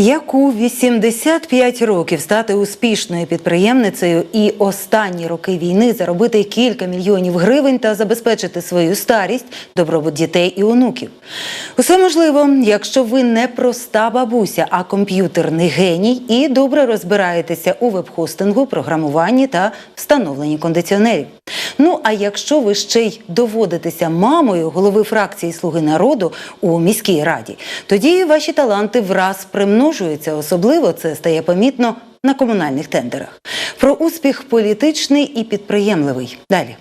Як у 85 років стати успішною підприємницею і останні роки війни заробити кілька мільйонів гривень та забезпечити свою старість, добробут дітей і онуків? Усе можливо, якщо ви не проста бабуся, а комп'ютерний геній і добре розбираєтеся у веб-хостингу, програмуванні та встановленні кондиціонерів. Ну а якщо ви ще й доводитеся мамою голови фракції Слуги народу у міській раді, тоді ваші таланти враз примножуються. Особливо це стає помітно на комунальних тендерах. Про успіх політичний і підприємливий. Далі.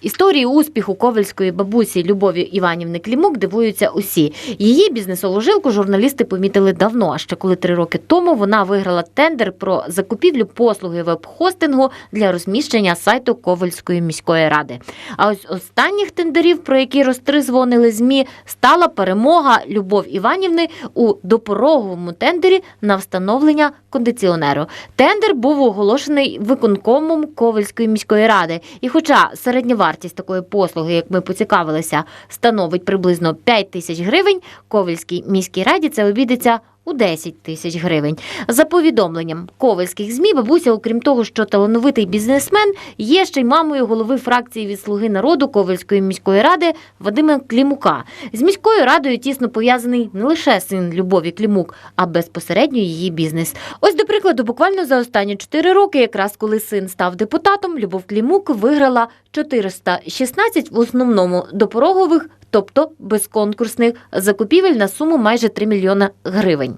Історії успіху ковальської бабусі Любові Іванівни Клімук дивуються усі. Її бізнесову жилку журналісти помітили давно. а Ще коли три роки тому вона виграла тендер про закупівлю послуги веб-хостингу для розміщення сайту Ковальської міської ради. А ось останніх тендерів, про які розтризвонили змі, стала перемога Любов Іванівни у допороговому тендері на встановлення кондиціонеру. Тендер був оголошений виконкомом Ковальської міської ради. І хоча середня вартість такої послуги, як ми поцікавилися, становить приблизно 5 тисяч гривень, Ковальській міській раді це обійдеться у 10 тисяч гривень. За повідомленням ковальських змі, бабуся, окрім того, що талановитий бізнесмен, є ще й мамою голови фракції від Слуги народу Ковальської міської ради Вадима Клімука. З міською радою тісно пов'язаний не лише син Любові Клімук, а безпосередньо її бізнес. Ось прикладу, буквально за останні 4 роки, якраз коли син став депутатом, Любов Клімук виграла 416 в основному допорогових, тобто безконкурсних закупівель на суму майже 3 мільйона гривень.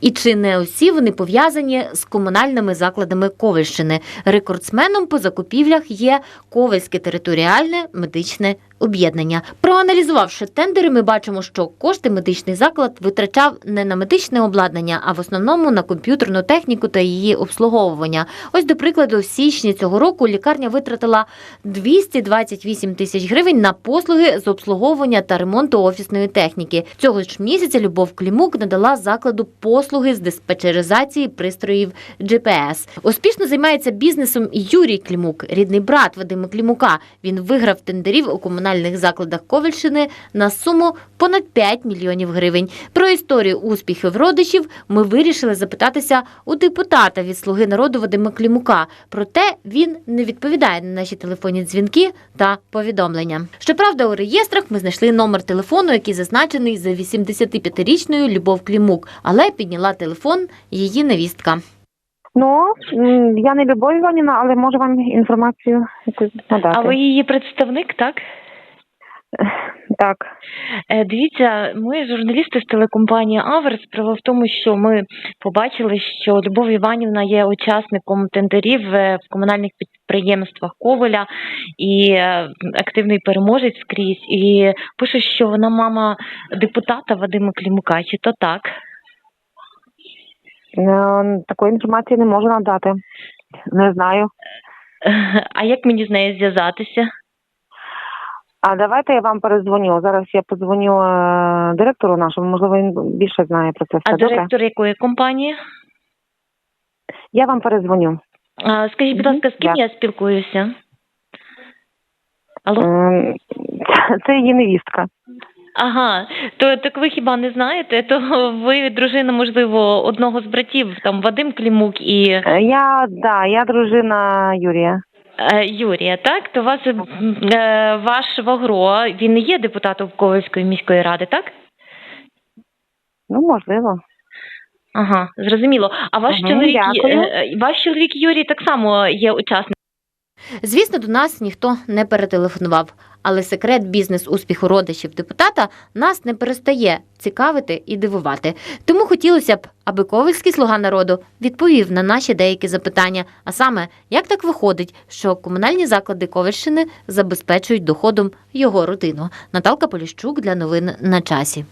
І чи не усі вони пов'язані з комунальними закладами Ковальщини? Рекордсменом по закупівлях є Ковальське територіальне медичне об'єднання. Проаналізувавши тендери, ми бачимо, що кошти медичний заклад витрачав не на медичне обладнання, а в основному на комп'ютерну техніку та її обслуговування. Ось, до прикладу, в січні цього року лікарня витратила 228 тисяч гривень на послуги з обслуговування та ремонту офісної техніки. Цього ж місяця Любов Клімук надала закладу послуги з диспетчеризації пристроїв GPS. Успішно займається бізнесом Юрій Клімук, рідний брат Вадима Клімука. Він виграв тендерів у комунальних закладах Ковальщини на суму понад 5 мільйонів гривень. Про історію успіхів родичів ми вирішили запитатися у депутата від Слуги народу Вадима Клімука. Проте він не відповідає на наші телефонні дзвінки та повідомлення. Щоправда, у реєстрах ми знайшли номер телефону, який зазначений за 85-річною Любов Клімук, але підняла телефон її невістка. Ну, я не Любов Іванівна, але можу вам інформацію якусь надати. А ви її представник, так? Так. Е, Дивіться, ми журналісти з телекомпанії Аверс. Справа в тому, що ми побачили, що Любов Іванівна є учасником тендерів е, в комунальних підприємствах Коваля і е, активний переможець скрізь. І пише, що вона мама депутата Вадима Клімука. Чи то так? Такої інформації не можу надати. Не знаю. А як мені з нею зв'язатися? А давайте я вам перезвоню. Зараз я подзвоню е, директору нашому, можливо, він більше знає про це все. А Добре? директор якої компанії? Я вам перезвоню. А, Скажіть, будь Мгм, ласка, з ким я спілкуюся? Алло? Ем, Це її невістка. Ага, то так ви хіба не знаєте? То ви дружина, можливо, одного з братів, там Вадим Клімук і Е, Я, да, я дружина Юрія. Е, Юрія, так? То вас е, ваш Вагро, він не є депутатом Ковальської міської ради, так? Ну, можливо. Ага, зрозуміло. А ваш угу, чоловік дякую. е, ваш чоловік Юрій так само є учасником. Звісно, до нас ніхто не перетелефонував, але секрет бізнес успіху родичів депутата нас не перестає цікавити і дивувати. Тому хотілося б, аби ковальський слуга народу відповів на наші деякі запитання. А саме, як так виходить, що комунальні заклади Ковальщини забезпечують доходом його родину. Наталка Поліщук для новин на часі.